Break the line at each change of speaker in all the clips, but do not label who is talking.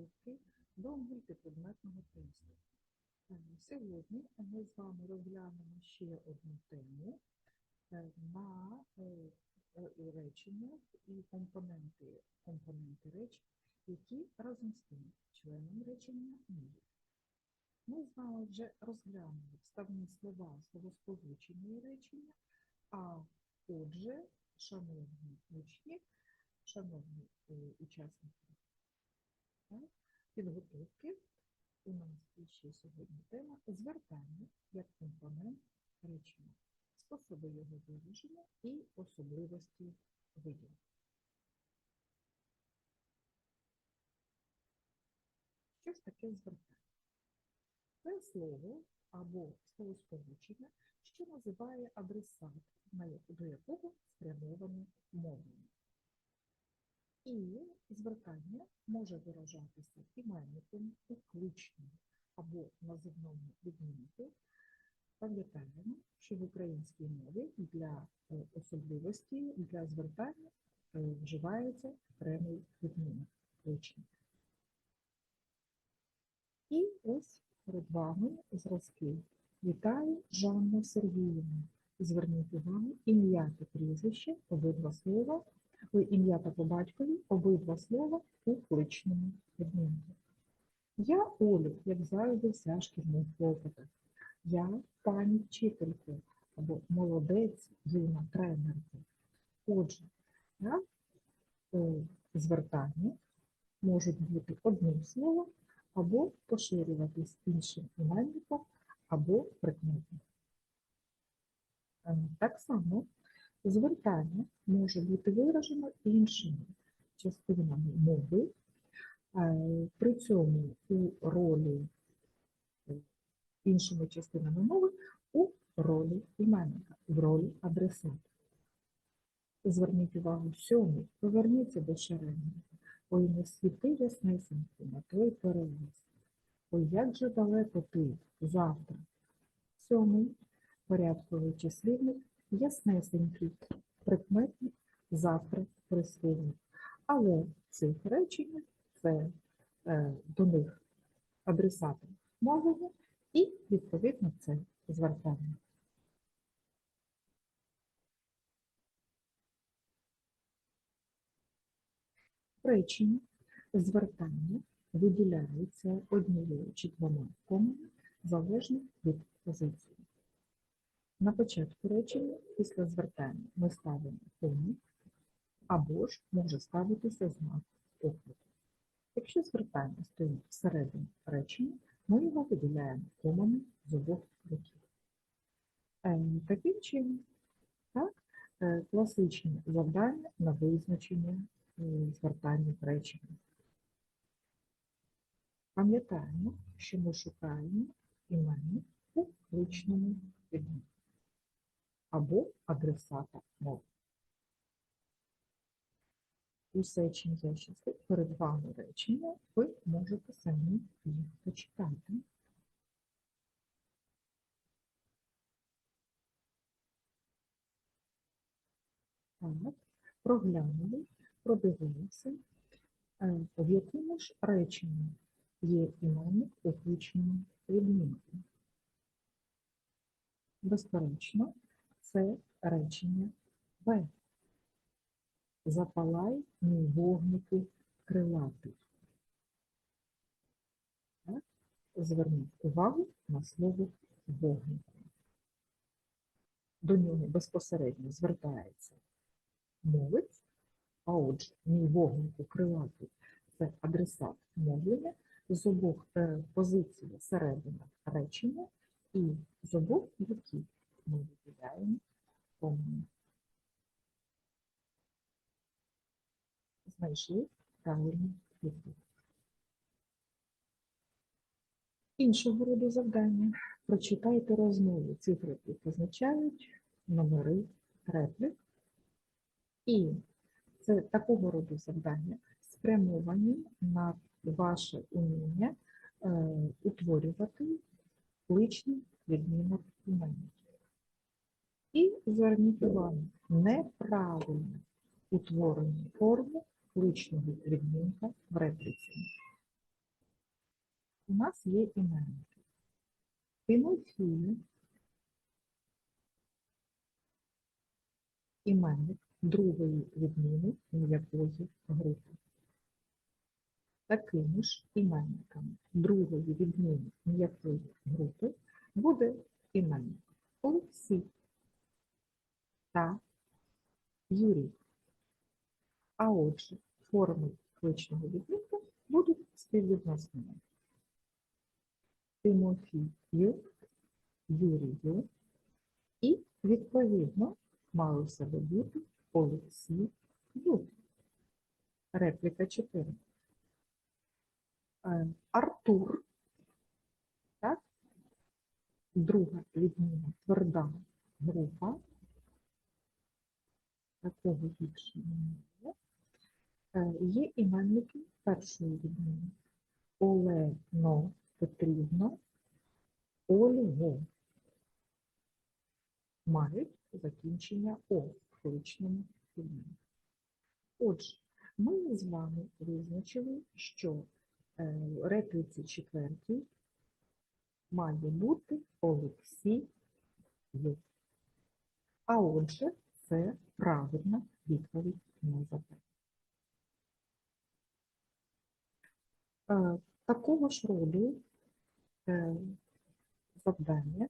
підготовки до мультипредметного тесту. Сьогодні ми з вами розглянемо ще одну тему е, на е, е, речення і компоненти, компоненти речень, які разом з тим членом речення можуть. Ми з вами вже розглянули вставні слова словосполучені речення, а отже, шановні учні, шановні учасники підготовки, у нас ще сьогодні тема звертання як компонент речення, способи його вираження і особливості виділення. Що ж таке звертання? Це слово або словосполучення, що називає адресат, до якого спрямоване мовлення. І звертання може виражатися іменником у кличному або називному відмінку. Пам'ятаємо, що в українській мові для е, особливості, для звертання е, вживається окремий відмінок кличний. І ось перед вами зразки. Вітаю Жанна Сергіївна. Зверніть увагу ім'я та прізвище, обидва слова, ім'я та по батькові, обидва слова у кличному відмінку. Я Олю, як завжди, вся шкільних клопотах. Я пані вчителько або молодець, юна тренерка. Отже, так, е, звертання можуть бути одним словом або поширюватись іншим іменником або прикметом. Е, Так само звертання може бути виражено іншими частинами мови, е, при цьому у ролі е, іншими частинами мови у ролі іменника, в ролі адресата. Зверніть увагу сьомий, поверніться до шеренги. Ой, не світи яснесенько на той переліз. Ой, як же далеко ти завтра. Сьомий порядковий числівник яснесенький, прикметник завтра прислівник. Але цих речень це е, до них адресати мовлення і відповідно це звертання. Речення звертання виділяються однією чи двома комами залежно від позиції. На початку речення після звертання ми ставимо кому або ж може ставитися знак оклику. Якщо звертання стоїть всередині речення, ми його виділяємо комами з обох боків. Е, Таким чином, так, е, класичні завдання на визначення е, звертання речення. Пам'ятаємо, що ми шукаємо іменник у кличному відмінку або адресата мови. Усе, чим я щаслив, перед вами речення, ви можете самі їх почитати. Так, проглянули, продивилися, е, в якому ж реченні є іменник у кличному відмінку. Безперечно, це речення В. Запалай мій вогнику крилатий. Так? Зверніть увагу на слово вогнику. До нього безпосередньо звертається мовець, а отже, мій вогнику крилатий це адресат мовлення з обох е, позицій середина речення і з обох боків ми виділяємо комами. Знайшли правильну відповідь. Іншого роду завдання. Прочитайте розмову. Цифри які позначають номери реплік. І це такого роду завдання спрямовані на ваше уміння е, утворювати личний відмінок іменників. І зверніть увагу, неправильне утворення форми личного відмінка в репліці. у нас є іменники. Тимофій, іменник другої відміни м'якої групи. Такими ж іменниками другої відміни м'якої групи буде іменник Олексій та Юрій. А отже, форми кличного відмінка будуть співвідносними. Тимофію, Юрію і, відповідно, мали себе бути Олексію. Репліка 4. Е, Артур, так? друга відміна тверда група. Такого більше немає. Е, Є іменники першої відміни. Олено Петрівна, Ольго. Мають закінчення О в кличному відміні. Отже, ми з вами визначили, що е, в репліці четвертій має бути Олексій А отже, це правильна відповідь на запитання. Такого ж роду е, завдання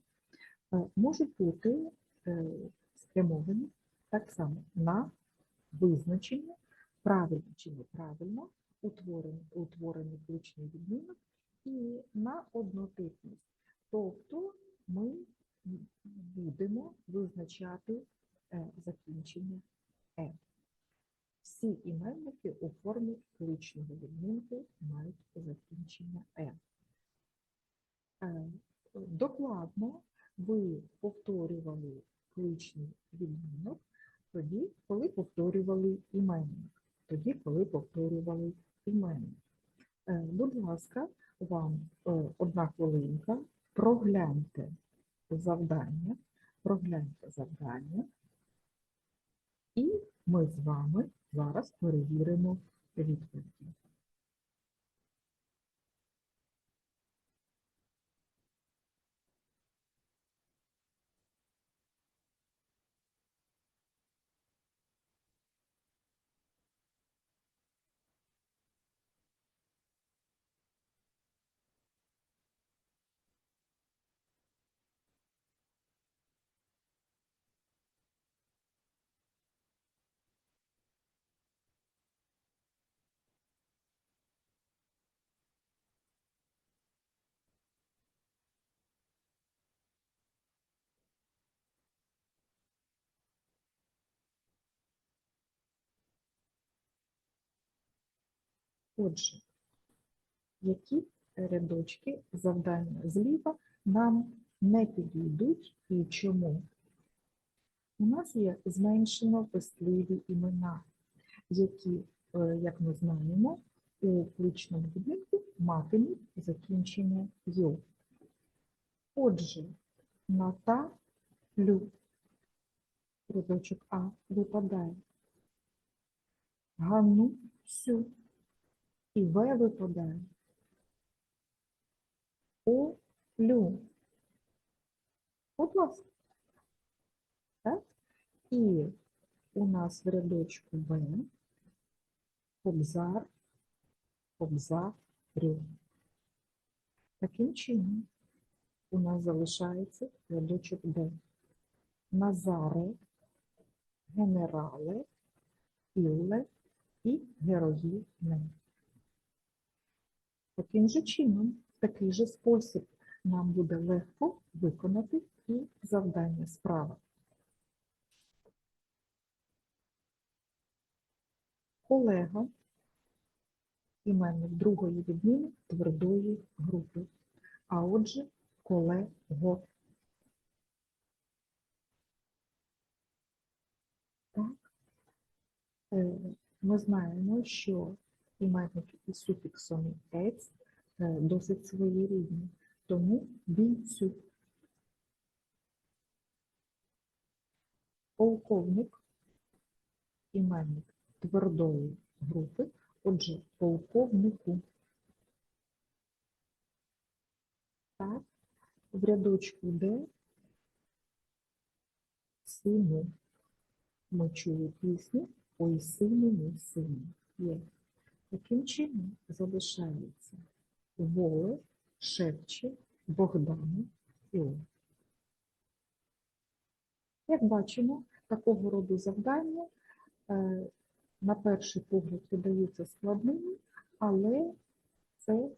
е, можуть бути е, спрямовані так само на визначення, правильно чи неправильно утворений, ключний відмінок і на однотипність. Тобто ми будемо визначати е, закінчення «е». Всі іменники у формі кличного відмінку мають закінчення «е». Е, Докладно ви повторювали кличний відмінок тоді, коли повторювали іменник, тоді, коли повторювали іменник. Е, Будь ласка, вам е, одна хвилинка, прогляньте завдання, прогляньте завдання, і ми з вами зараз перевіримо відповіді. Отже, які рядочки завдання зліва нам не підійдуть і чому? У нас є зменшено пестливі імена, які, е, як ми знаємо, у кличному відмінку матимуть закінчення ю. Отже, Наталю, рядочок А випадає. Ганусю і В випадає. Олю. Будь ласка. Так? І у нас в рядочку Б кобзар, кобзарю. Таким чином у нас залишається рядочок Д. Назаре, генерале, Ілле і герої не. Таким же чином, в такий же спосіб нам буде легко виконати і завдання справа. Колега іменник другої відміни твердої групи. А отже, колего. Так. Е, Ми знаємо, що іменники із суфіксом «ець» е, досить своєрідні, тому бійцю. Полковник іменник твердої групи, отже, полковнику. Так, в рядочку Д сину. Ми чули пісню Ой сину, мій сину. Є. Таким чином залишається воле, шепче, Богдану і Оля. Як бачимо, такого роду завдання е, на перший погляд видаються складними, але це,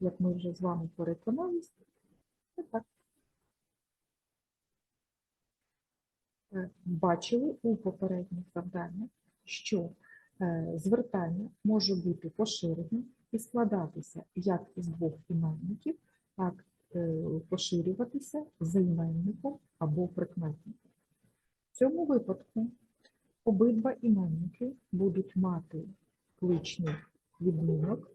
як ми вже з вами переконалися, це так. Е, Бачили у попередніх завданнях, що звертання може бути поширене і складатися як із двох іменників, так е, поширюватися займенником або прикметником. В цьому випадку обидва іменники будуть мати кличний відмінок.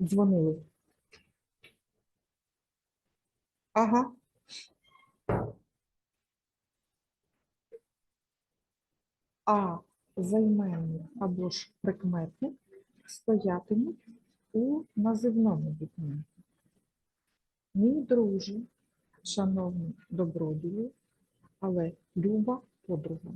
Дзвонили. Ага. А займенник або ж прикметник стоятимуть у називному відмінку. Мій друже, шановний добродію, але люба подруга.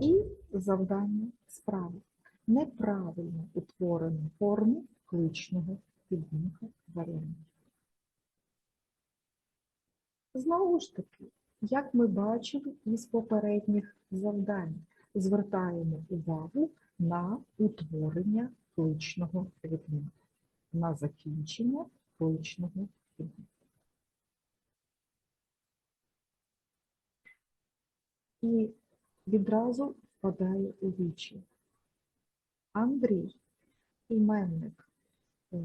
І завдання справи. Неправильно утворену форму кличного підмінка варіантів. Знову ж таки, як ми бачили із попередніх завдань, звертаємо увагу на утворення кличного відмінка, на закінчення кличного відмінка. І відразу впадає у вічі. Андрій іменник е,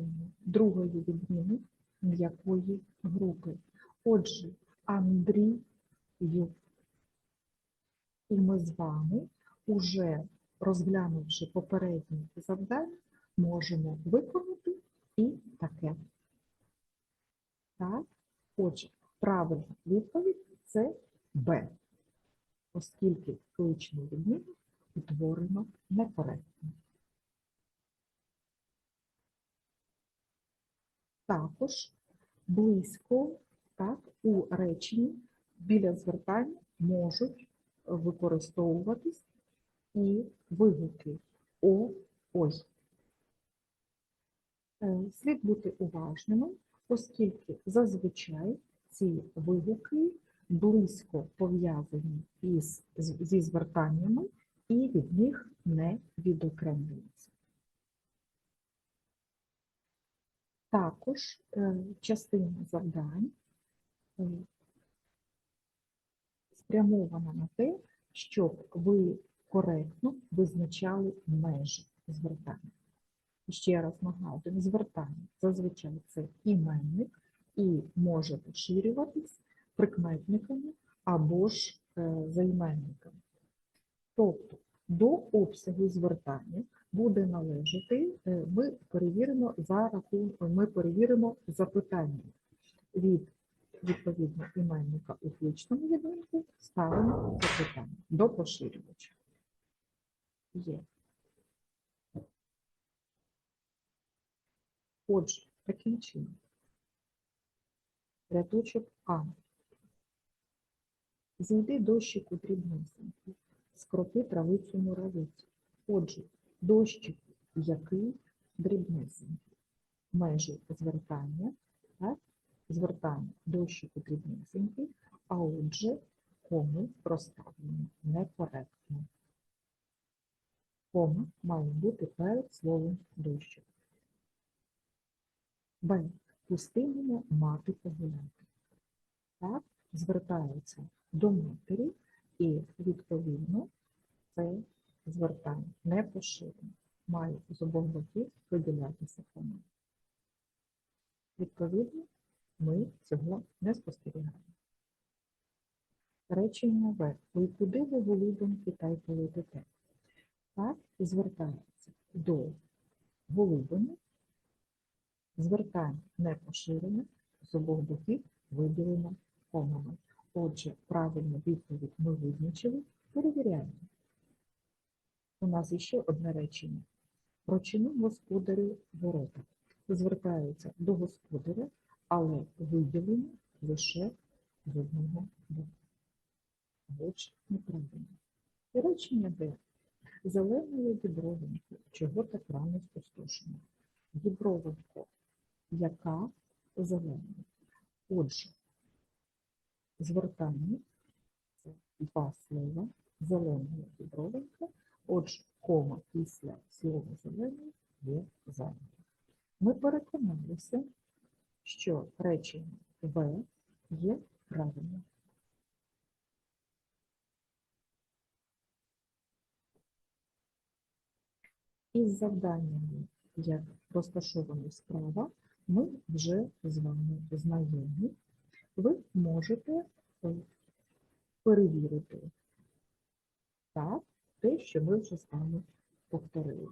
другої відміни м'якої групи. Отже, Андрію. І ми з вами, уже розглянувши попередні завдання, можемо виконати і таке. Так, отже, правильна відповідь це Б, оскільки кличний відмінок утворено некоректно. Також близько так, у реченні біля звертань можуть використовуватись і вигуки о, ой. Е, Слід бути уважними, оскільки зазвичай ці вигуки близько пов'язані із, зі звертаннями і від них не відокремлюються. Також е, частина завдань е, спрямована на те, щоб ви коректно визначали межі звертання. Ще раз нагадую, звертання зазвичай це іменник і може поширюватись прикметниками або ж е, займенниками. Тобто до обсягу звертання буде належати, е, ми перевіримо за рахунок, ми перевіримо запитання від відповідно іменника у кличному відмінку ставимо запитання до поширювача. Є. Отже, таким чином. Рядочок А. Зійди дощику дрібнесенький, скропи травицю муравицю. Отже, дощик який дрібнесенький. Межі звертання, так? Звертання дощику дрібнесенький, а отже, коми розставлені некоректно. Кома має бути перед словом дощик. Б. Пустимемо мати погуляти. Так, звертаються до матері і, відповідно, це звертання не поширено. Має з обох боків виділятися кома. Відповідно, ми цього не спостерігаємо. Речення В. Ви куди ви голубоньки та й полетите? Так, звертається до голубини, звертання не поширене, з обох боків виділено комами. Отже, правильну відповідь ми визначили, перевіряємо. У нас іще одне речення. Про чину господарю ворота. Звертаються до господаря, але виділені лише одного боку. Отже, неправильно. І речення Д. Зеленою дібровинку. Чого так рано спустошено? Дібровинко, яка зелена. Отже, звертання це два слова. Зеленою дібровинка. Отже, кома після слова зелений є зайвим. Ми переконалися, що речення В є правильним. Із завданнями, як розташовані справа, ми вже з вами знайомі. Ви можете е, перевірити так, те, що ми вже з вами повторили.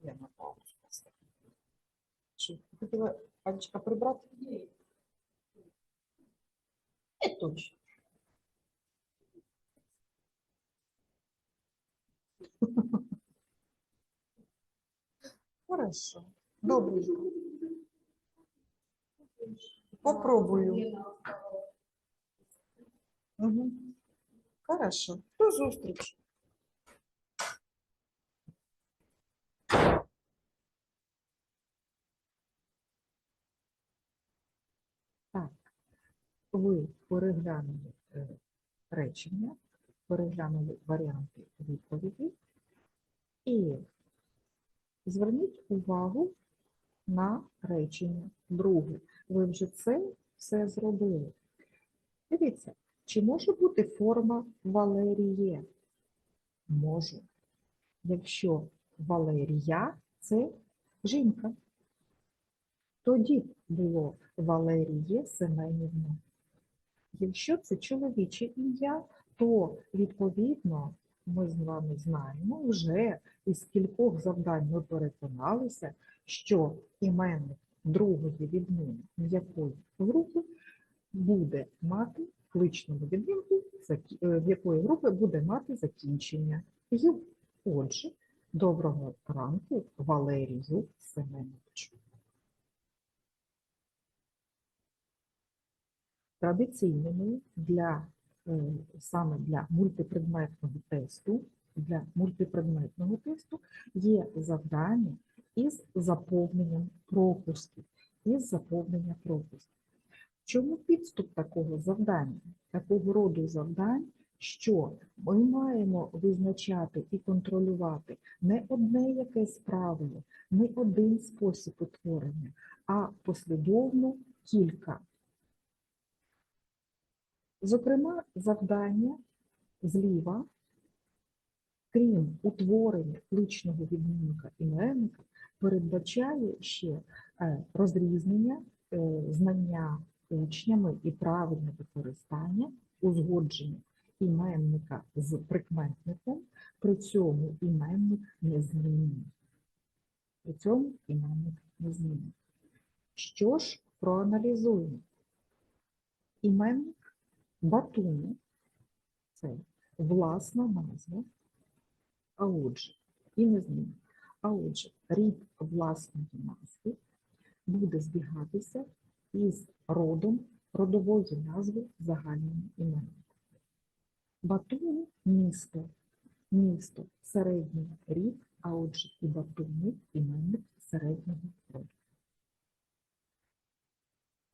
Я на паузу поставлю. Що, хотіла Анечка прибрати? Не точно. Хорошо. Добренько. Попробую. Угу. Хорошо. До зустрічі. Ви переглянули е, речення, переглянули варіанти відповіді і зверніть увагу на речення друге. Ви вже це все зробили. Дивіться, чи може бути форма Валеріє? Може. Якщо Валерія це жінка. Тоді було Валеріє Семенівна. Якщо це чоловіче ім'я, то відповідно ми з вами знаємо вже із кількох завдань ми переконалися, що іменник другої відміни м'якої групи буде мати кличному відмінку, е, в якої групи буде мати закінчення «ю». Отже, доброго ранку Валерію Семеновичу. Традиційними для е, саме для мультипредметного тесту, для мультипредметного тесту є завдання із заповненням пропусків, із заповнення пропусків. Чому підступ такого завдання, такого роду завдань, що ми маємо визначати і контролювати не одне якесь правило, не один спосіб утворення, а послідовно кілька. Зокрема, завдання зліва, крім утворення кличного відмінка іменника, передбачає ще е, розрізнення е, знання учнями і правильне використання, узгодження іменника з прикметником, при цьому іменник незмінний. При цьому іменник незмінний. Що ж проаналізуємо? Іменник Батуми це власна назва, а отже, і не зміни. А отже, рід власної назви буде збігатися із родом родової назви загального іменника. Батуми місто. Місто середній рід, а отже, і Батуми іменник середнього роду.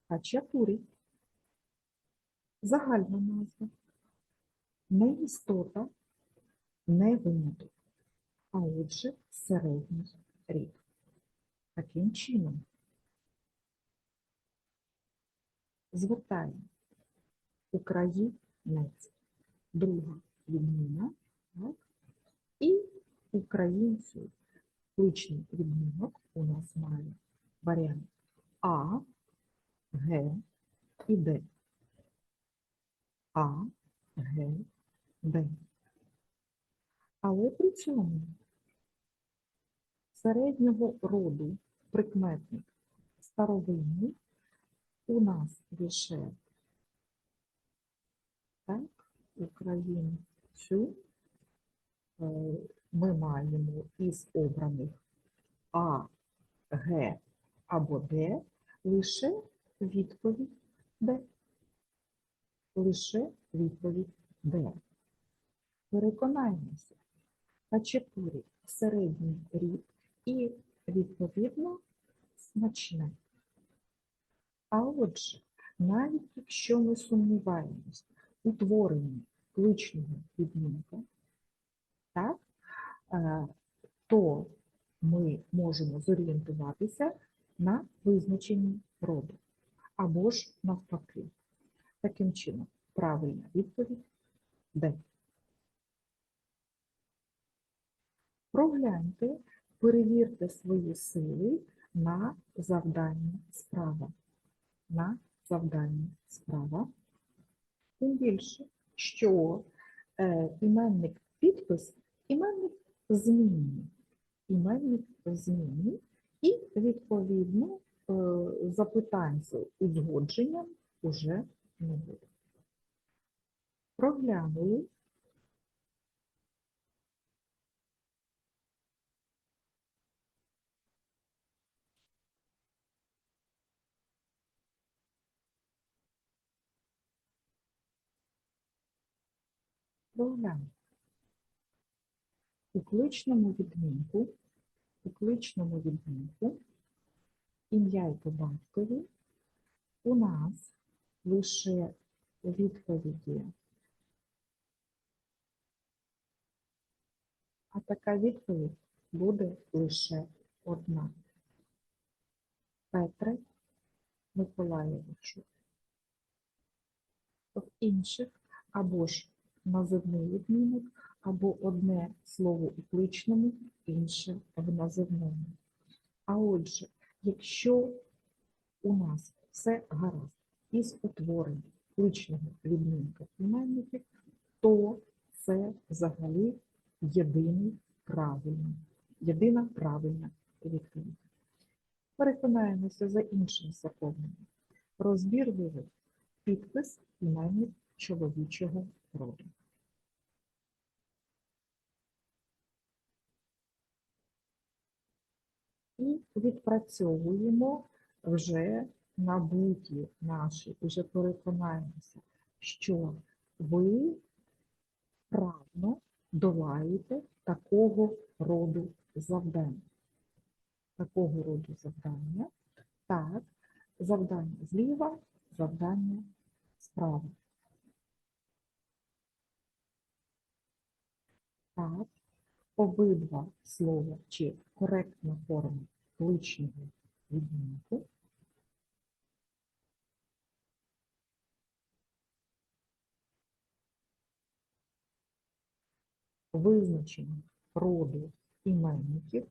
Хачатурі загальна назва, не істота, не виняток, а отже середній рід. Таким чином, звертаємо українець, друга відміна, так? і українцю. Кличний відмінок у нас має варіант А, Г і Д. А, Г, Д. Але при цьому середнього роду прикметник старовинний у нас лише так, українцю е, ми маємо із обраних А, Г або Д лише відповідь Д. Лише відповідь Д. Переконаємося. Хачапурі середній рід і, відповідно, смачне. А отже, навіть якщо ми сумніваємось у творенні кличного відмінка, так, е, то ми можемо зорієнтуватися на визначенні роду або ж навпаки. Таким чином, правильна відповідь Д. Прогляньте, перевірте свої сили на завдання справа. На завдання справа. Тим більше, що е, іменник підпис, іменник змінний. Іменник змінний і, відповідно, е, запитань з узгодженням уже. Проглянули. Проглянули. У кличному відмінку, у кличному відмінку ім'я і по батькові у нас лише відповіді. А така відповідь буде лише одна. Петре Миколаєвичу. В інших або ж називний відмінок, або одне слово у кличному, інше в називному. А отже, якщо у нас все гаразд із утворенням кличного відмінка іменників, то це взагалі єдиний правильний, єдина правильна відповідь. Переконаємося за іншим законом. Розбірливий підпис іменник чоловічого роду. І відпрацьовуємо вже набуті наші, вже переконаємося, що ви правно долаєте такого роду завдання. Такого роду завдання. Так, завдання зліва, завдання справа. Так, обидва слова чи коректна форма кличного відмінку визначення роду іменників,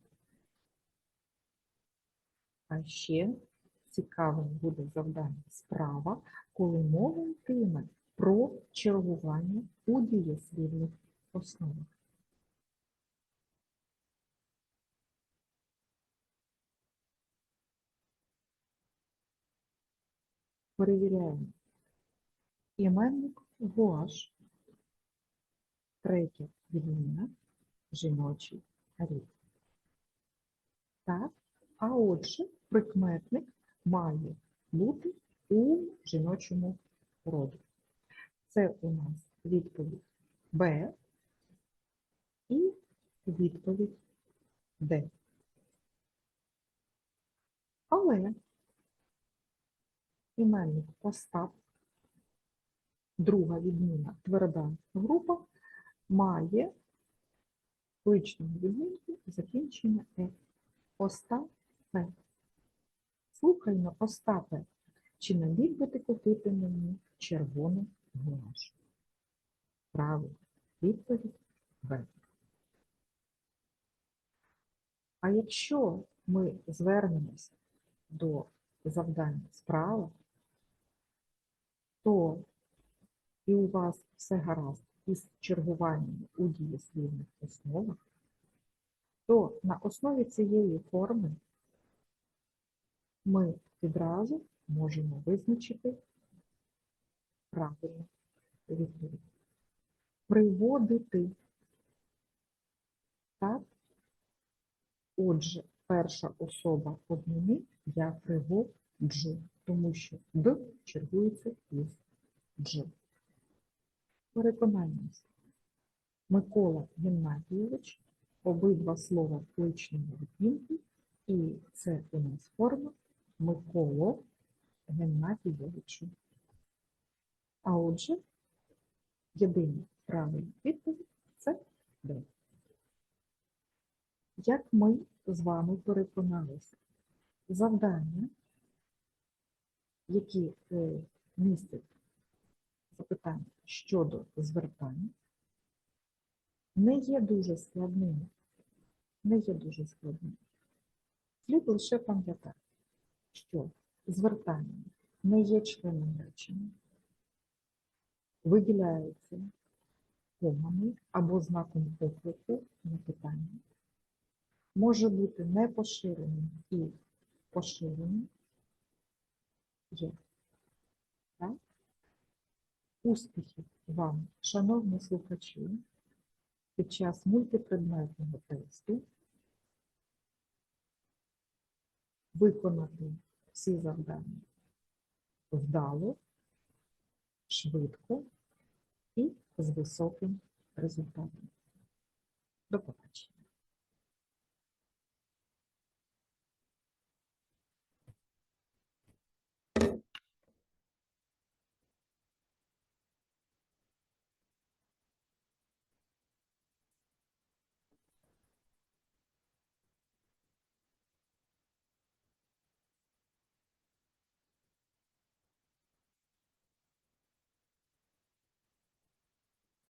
а ще цікавим буде завдання справа, коли мова йтиме про чергування у дієслівних основах. Перевіряємо. Іменник гуаш, третя відміна, жіночий рід. Так, а отже, прикметник має бути у жіночому роді. Це у нас відповідь Б і відповідь Д. Але іменник Остап, друга відміна тверда група, має кличному відмінку закінчення Е. Остапе. Слухайно, Остапе, Чи не міг би ти купити мені червону гуаш? Правильно. Відповідь В. А якщо ми звернемося до завдання справа, то і у вас все гаразд із чергуванням у дієслівних основах, то на основі цієї форми ми відразу можемо визначити правильну відповідь. Приводити. Так? Отже, перша особа однини я приводжу, тому що Д чергується із Дж. Переконаємося. Микола Геннадійович, обидва слова кличного відмінку, і це у нас форма Миколо Геннадійовичу. А отже, єдина правильна відповідь це Д. Як ми з вами переконалися, завдання, які е, містять запитання щодо звертань, не є дуже складними. Не є дуже складними. Слід лише пам'ятати, що звертання не є членом речення, виділяється комами або знаком оклику на питання, може бути непоширеним і поширеним. Є. Успіхів вам, шановні слухачі, під час мультипредметного тесту виконати всі завдання вдало, швидко і з високим результатом. До побачення.